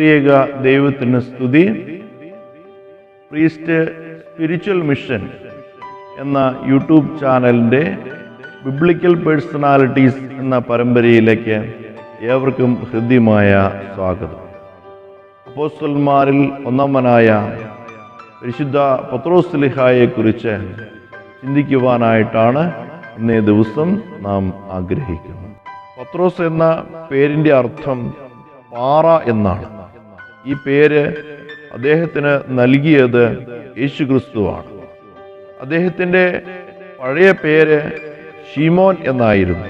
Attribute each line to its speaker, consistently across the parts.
Speaker 1: ത്രിയേക ദൈവത്തിന് സ്തുതി. പ്രീസ്റ്റ് സ്പിരിച്വൽ മിഷൻ എന്ന യൂട്യൂബ് ചാനലിന്റെ ബിബ്ലിക്കൽ പേഴ്സണാലിറ്റീസ് എന്ന പരമ്പരയിലേക്ക് ഏവർക്കും ഹൃദ്യമായ സ്വാഗതം. അപ്പോസ്റ്റൽമാരിൽ ഒന്നാമനായ പരിശുദ്ധ പത്രോസ്ലിഹായെ കുറിച്ച് ചിന്തിക്കുവാനായിട്ടാണ് ഇന്നേ ദിവസം നാം ആഗ്രഹിക്കുന്നത്. പത്രോസ് എന്ന പേരിന്റെ അർത്ഥം പാറ എന്നാണ്. ഈ പേര് അദ്ദേഹത്തിന് നൽകിയത് യേശു ക്രിസ്തുവാണ് അദ്ദേഹത്തിന്റെ പഴയ പേര് ഷീമോൻ എന്നായിരുന്നു.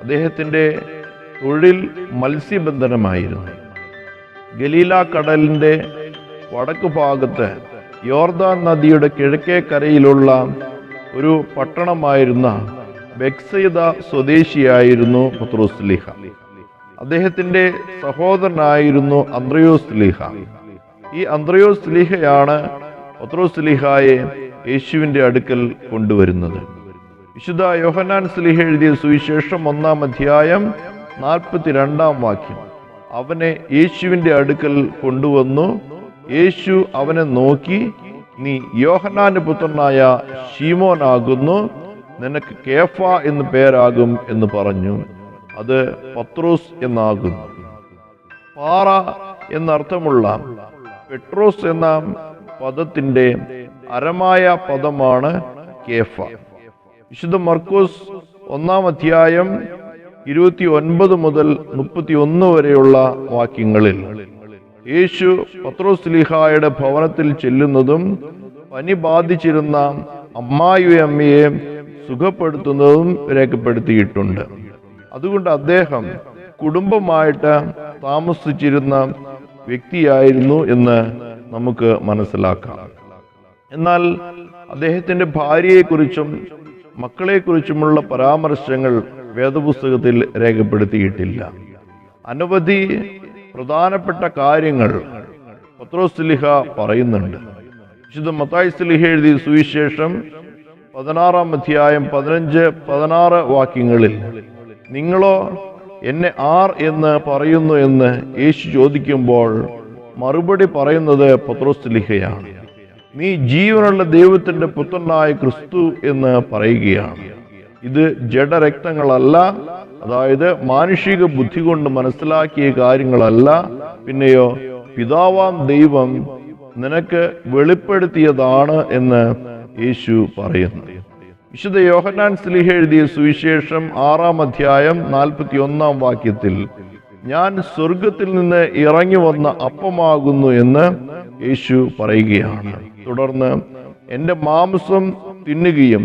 Speaker 1: അദ്ദേഹത്തിന്റെ തൊഴിൽ മത്സ്യബന്ധനമായിരുന്നു. ഗലീല കടലിന്റെ വടക്കു ഭാഗത്ത് യോർദാൻ നദിയുടെ കിഴക്കേ കരയിലുള്ള ഒരു പട്ടണമായിരുന്ന ബെക്സൈദ സ്വദേശിയായിരുന്നു പത്രോസ് ലീഹ അദ്ദേഹത്തിന്റെ സഹോദരനായിരുന്നു അന്ത്രയോസ് ലീഹ. ഈ അന്ത്രയോസ് ലീഹയാണ് പത്രോസ് ലീഹായെ യേശുവിന്റെ അടുക്കൽ കൊണ്ടുവരുന്നത്. വിശുദ്ധ യോഹനാൻ സ്ലീഹ എഴുതിയ സുവിശേഷം ഒന്നാം അധ്യായം നാൽപ്പത്തിരണ്ടാം വാക്യം. അവനെ യേശുവിന്റെ അടുക്കൽ കൊണ്ടുവന്നു. യേശു അവനെ നോക്കി നീ യോഹനാന്റെ പുത്രനായ ഷീമോനാകുന്നു നിനക്ക് കേഫ എന്ന് പേരാകും എന്ന് പറഞ്ഞു. അത് പത്രോസ് എന്നാകുന്നു. പാറ എന്നർത്ഥമുള്ള പെട്രോസ് എന്ന പദത്തിന്റെ അരമായ പദമാണ് കേഫ. വിശുദ്ധ മർക്കോസ് ഒന്നാം അധ്യായം ഇരുപത്തി ഒൻപത് മുതൽ മുപ്പത്തി ഒന്ന് വരെയുള്ള വാക്യങ്ങളിൽ യേശു പത്രോസ് ലിഹായുടെ ഭവനത്തിൽ ചെല്ലുന്നതും പനി ബാധിച്ചിരുന്ന അമ്മായിയമ്മയെ സുഖപ്പെടുത്തുന്നതും രേഖപ്പെടുത്തിയിട്ടുണ്ട്. അതുകൊണ്ട് അദ്ദേഹം കുടുംബമായിട്ട് താമസിച്ചിരുന്ന വ്യക്തിയായിരുന്നു എന്ന് നമുക്ക് മനസ്സിലാക്കാം. എന്നാൽ അദ്ദേഹത്തിന്റെ ഭാര്യയെക്കുറിച്ചും മക്കളെക്കുറിച്ചുമുള്ള പരാമർശങ്ങൾ വേദപുസ്തകത്തിൽ രേഖപ്പെടുത്തിയിട്ടില്ല. അനവധി പ്രധാനപ്പെട്ട കാര്യങ്ങൾ പത്രോസ്ലിഹ പറയുന്നുണ്ട്. വിശുദ്ധ മത്തായി സ്ലിഹ എഴുതിയ സുവിശേഷം പതിനാറാം അധ്യായം പതിനഞ്ച് പതിനാറ് വാക്യങ്ങളിൽ നിങ്ങളോ എന്നെ ആർ എന്ന് പറയുന്നു എന്ന് യേശു ചോദിക്കുമ്പോൾ മറുപടി പറയുന്നത് പത്രോസ്ലിഹയാണ് നീ ജീവനുള്ള ദൈവത്തിന്റെ പുത്രനായ ക്രിസ്തു എന്ന് പറയുകയാണ്. ഇത് ജഡരക്തങ്ങളല്ല അതായത് മാനുഷിക ബുദ്ധി കൊണ്ട് മനസ്സിലാക്കിയ കാര്യങ്ങളല്ല. പിന്നെയോ പിതാവാം ദൈവം നിനക്ക് വെളിപ്പെടുത്തിയതാണ് എന്ന് യേശു പറയുന്നു. വിശുദ്ധ യോഹന്നാൻ സ്ലിഹ എഴുതിയ സുവിശേഷം ആറാം അധ്യായം നാൽപ്പത്തി ഒന്നാം വാക്യത്തിൽ ഞാൻ സ്വർഗത്തിൽ നിന്ന് ഇറങ്ങി വന്ന അപ്പമാകുന്നു എന്ന് യേശു പറയുകയാണ്. തുടർന്ന് എന്റെ മാംസം തിന്നുകയും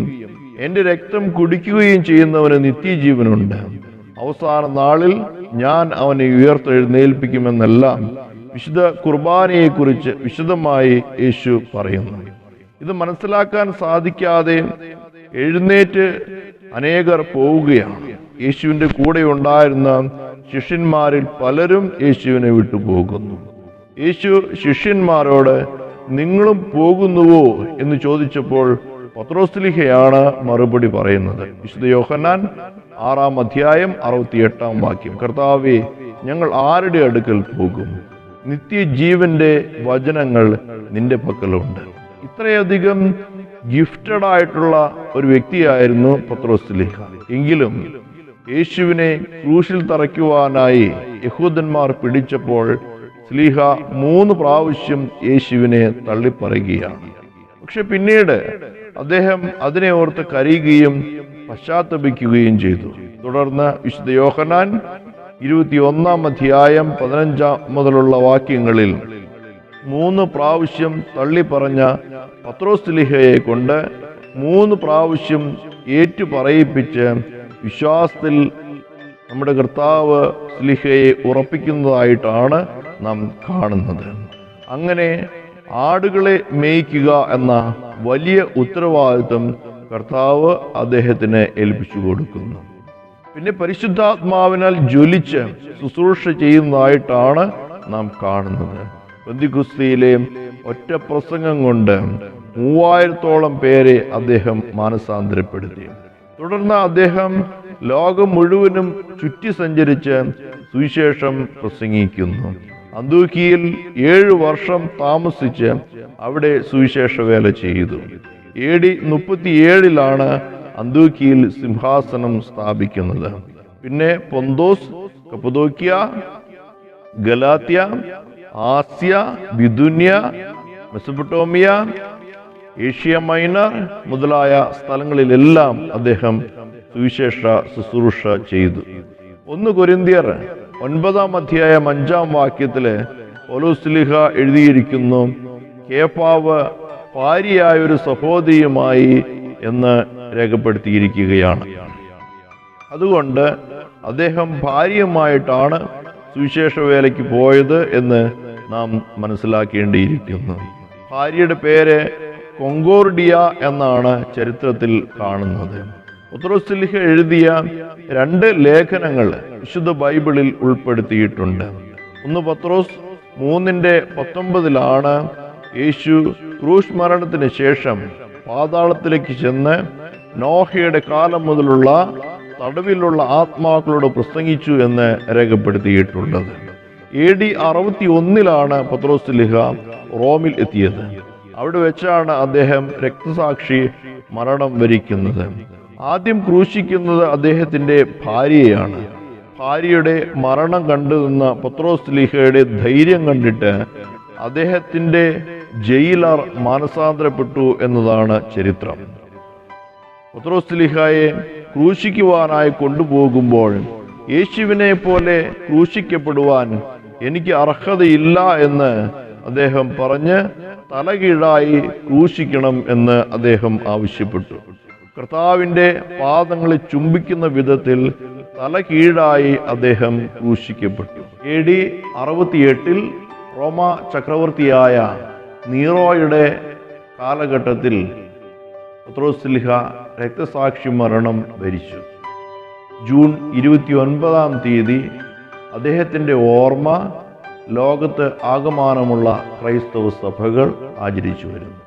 Speaker 1: എന്റെ രക്തം കുടിക്കുകയും ചെയ്യുന്നവന് നിത്യജീവനുണ്ട്. അവസാന നാളിൽ ഞാൻ അവനെ ഉയർത്തെഴുന്നേൽപ്പിക്കുമെന്നെല്ലാം വിശുദ്ധ കുർബാനയെക്കുറിച്ച് വിശദമായി യേശു പറയുന്നു. ഇത് മനസ്സിലാക്കാൻ സാധിക്കാതെ എഴുന്നേറ്റ് അനേകർ പോവുകയാണ്. യേശുവിന്റെ കൂടെ ഉണ്ടായിരുന്ന ശിഷ്യന്മാരിൽ പലരും യേശുവിനെ വിട്ടുപോകുന്നു യേശു ശിഷ്യന്മാരോട് നിങ്ങളും പോകുന്നുവോ? എന്ന് ചോദിച്ചപ്പോൾ പത്രോസ്ലിഹയാണ് മറുപടി പറയുന്നത്. വിശുദ്ധ യോഹന്നാൻ ആറാം അധ്യായം അറുപത്തിയെട്ടാം വാക്യം. കർത്താവെ ഞങ്ങൾ ആരുടെ അടുക്കൽ പോകും? നിത്യജീവന്റെ വചനങ്ങൾ നിന്റെ പക്കലുണ്ട്. ഇത്രയധികം ഗിഫ്റ്റഡ് ആയിട്ടുള്ള ഒരു വ്യക്തിയായിരുന്നു പത്രോസ്ലിഹ എങ്കിലും യേശുവിനെ ക്രൂശിൽ തറയ്ക്കുവാനായി യഹൂദന്മാർ പിടിച്ചപ്പോൾ സ്ലീഹ മൂന്ന് പ്രാവശ്യം യേശുവിനെ തള്ളിപ്പറയുകയാണ്. പക്ഷെ പിന്നീട് അദ്ദേഹം അതിനെ ഓർത്ത് കരയുകയും പശ്ചാത്തപിക്കുകയും ചെയ്തു. തുടർന്ന് വിശുദ്ധ യോഹനാൻ ഇരുപത്തി ഒന്നാം അധ്യായം പതിനഞ്ചാം മുതലുള്ള വാക്യങ്ങളിൽ മൂന്ന് പ്രാവശ്യം തള്ളിപ്പറഞ്ഞ പത്രോസ്ലിഹയെ കൊണ്ട് മൂന്ന് പ്രാവശ്യം ഏറ്റു പറയിപ്പിച്ച് വിശ്വാസത്തിൽ നമ്മുടെ കർത്താവ് സ്ലിഹയെ ഉറപ്പിക്കുന്നതായിട്ടാണ് നാം കാണുന്നത്. അങ്ങനെ ആടുകളെ മേയ്ക്കുക എന്ന വലിയ ഉത്തരവാദിത്വം കർത്താവ് അദ്ദേഹത്തിന് ഏൽപ്പിച്ചു കൊടുക്കുന്നു. പിന്നെ പരിശുദ്ധാത്മാവിനാൽ ജ്വലിച്ച് ശുശ്രൂഷ ചെയ്യുന്നതായിട്ടാണ് നാം കാണുന്നത്. ബന്ദിഗുസ്തിയിലെ ഒറ്റ പ്രസംഗം കൊണ്ട് മൂവായിരത്തോളം പേരെ അദ്ദേഹം മാനസാന്തരപ്പെടുത്തി. തുടർന്ന് അദ്ദേഹം ലോകം മുഴുവനും ചുറ്റി സഞ്ചരിച്ച് സുവിശേഷം പ്രസംഗിക്കുന്നു. അന്തൂക്കിയിൽ ഏഴു വർഷം താമസിച്ച് അവിടെ സുവിശേഷ വേല ചെയ്തു. എ ഡി മുപ്പത്തിയേഴിലാണ് അന്തൂക്കിയിൽ സിംഹാസനം സ്ഥാപിക്കുന്നത്. പിന്നെ Pontus Cappadocia Galatia Asia Bithynia Mesopotamia Asia Minor മുതലായ സ്ഥലങ്ങളിലെല്ലാം അദ്ദേഹം സുവിശേഷ ശുശ്രൂഷ ചെയ്തു. ഒന്ന് കൊരിന്തിയർ ഒൻപതാം അധ്യായം അഞ്ചാം വാക്യത്തിൽ ഒലുസ്ലിഹ എഴുതിയിരിക്കുന്നു കേപ്പാവ് ഭാര്യയായ ഒരു സഹോദരിയുമായി എന്ന് രേഖപ്പെടുത്തിയിരിക്കുകയാണ്. അതുകൊണ്ട് അദ്ദേഹം ഭാര്യയുമായിട്ടാണ് സുവിശേഷ വേലയ്ക്ക് പോയത് എന്ന് നാം മനസ്സിലാക്കേണ്ടിയിരിക്കുന്നു. ഭാര്യയുടെ പേര് കൊങ്കോർഡിയ എന്നാണ് ചരിത്രത്തിൽ കാണുന്നത്. ഉത്രോസ്ലിഹ എഴുതിയ രണ്ട് ലേഖനങ്ങൾ വിശുദ്ധ ബൈബിളിൽ ഉൾപ്പെടുത്തിയിട്ടുണ്ട്. ഒന്ന് പത്രോസ് മൂന്നിന്റെ പത്തൊമ്പതിലാണ് യേശു ക്രൂശ് മരണത്തിന് ശേഷം പാതാളത്തിലേക്ക് ചെന്ന് നോഹയുടെ കാലം മുതലുള്ള തടവിലുള്ള ആത്മാക്കളോട് പ്രസംഗിച്ചു എന്ന് രേഖപ്പെടുത്തിയിട്ടുള്ളത് എ ഡി അറുപത്തി ഒന്നിലാണ് പത്രോസ് ലിഹ റോമിൽ എത്തിയത്. അവിടെ വെച്ചാണ് അദ്ദേഹം രക്തസാക്ഷി മരണം വരിക്കുന്നത്. ആദ്യം ക്രൂശിക്കുന്നത് അദ്ദേഹത്തിന്റെ ഭാര്യയാണ് ഭാര്യയുടെ മരണം കണ്ടു നിന്ന പത്രോസ് ലിഹയുടെ ധൈര്യം കണ്ടിട്ട് അദ്ദേഹത്തിന്റെ ജയിലർ മാനസാന്തരപ്പെട്ടു എന്നതാണ് ചരിത്രം. പത്രോസ്ലിഹായെ ക്രൂശിക്കുവാനായി കൊണ്ടുപോകുമ്പോൾ യേശുവിനെ പോലെ ക്രൂശിക്കപ്പെടുവാൻ എനിക്ക് അർഹതയില്ല എന്ന് അദ്ദേഹം പറഞ്ഞ് തലകീഴായി ക്രൂശിക്കണം എന്ന് അദ്ദേഹം ആവശ്യപ്പെട്ടു. കർത്താവിന്റെ പാദങ്ങളെ ചുംബിക്കുന്ന വിധത്തിൽ തലകീഴായി അദ്ദേഹം ക്രൂശിക്കപ്പെട്ടു. എ ഡി അറുപത്തിയെട്ടിൽ റോമ ചക്രവർത്തിയായ നീറോയുടെ കാലഘട്ടത്തിൽ പത്രോസ്ലിഹ രക്തസാക്ഷി മരണം വരിച്ചു ജൂൺ ഇരുപത്തി ഒൻപതാം തീയതി അദ്ദേഹത്തിന്റെ ഓർമ്മ ലോകത്ത് ആകമാനമുള്ള ക്രൈസ്തവ സഭകൾ ആചരിച്ചു വരുന്നു.